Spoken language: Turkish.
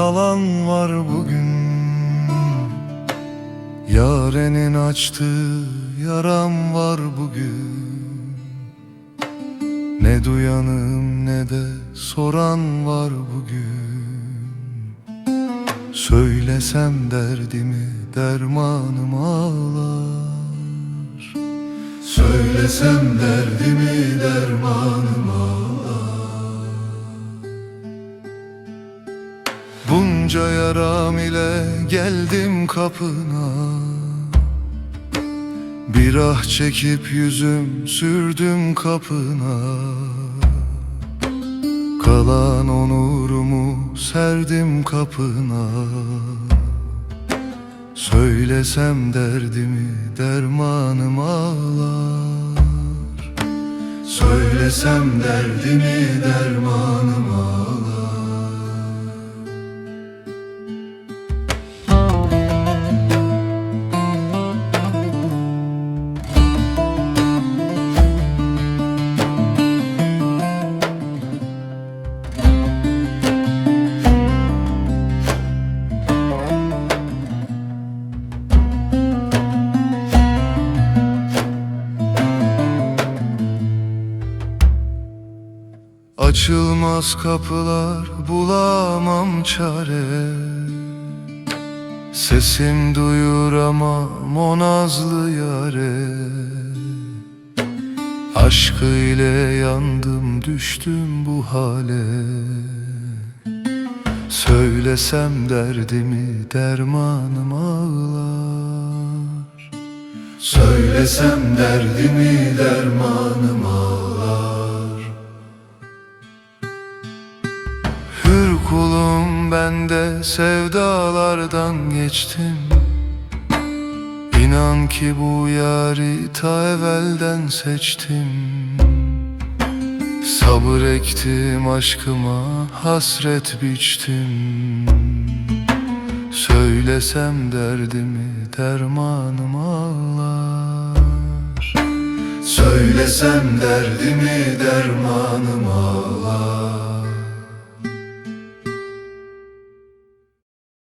salan var bugün. Yarenin açtığı yaram var bugün. Ne duyanım ne de soran var bugün. Söylesem derdimi dermanım ağlar. Söylesem derdimi dermanım ağlar Bunca yaram ile geldim kapına. Bir ah çekip yüzüm sürdüm kapına. Kalan onurumu serdim kapına. Söylesem derdimi dermanım ağlar. Söylesem derdimi dermanım Açılmaz kapılar bulamam çare. Sesim duyuramam o nazlı yare. Aşkı ile yandım düştüm bu hale. Söylesem derdimi dermanım ağlar. Söylesem derdimi dermanım ağlar ben de sevdalardan geçtim. İnan ki bu yari ta evvelden seçtim. Sabır ektim aşkıma hasret biçtim. Söylesem derdimi dermanım ağlar. Söylesem derdimi dermanım ağlar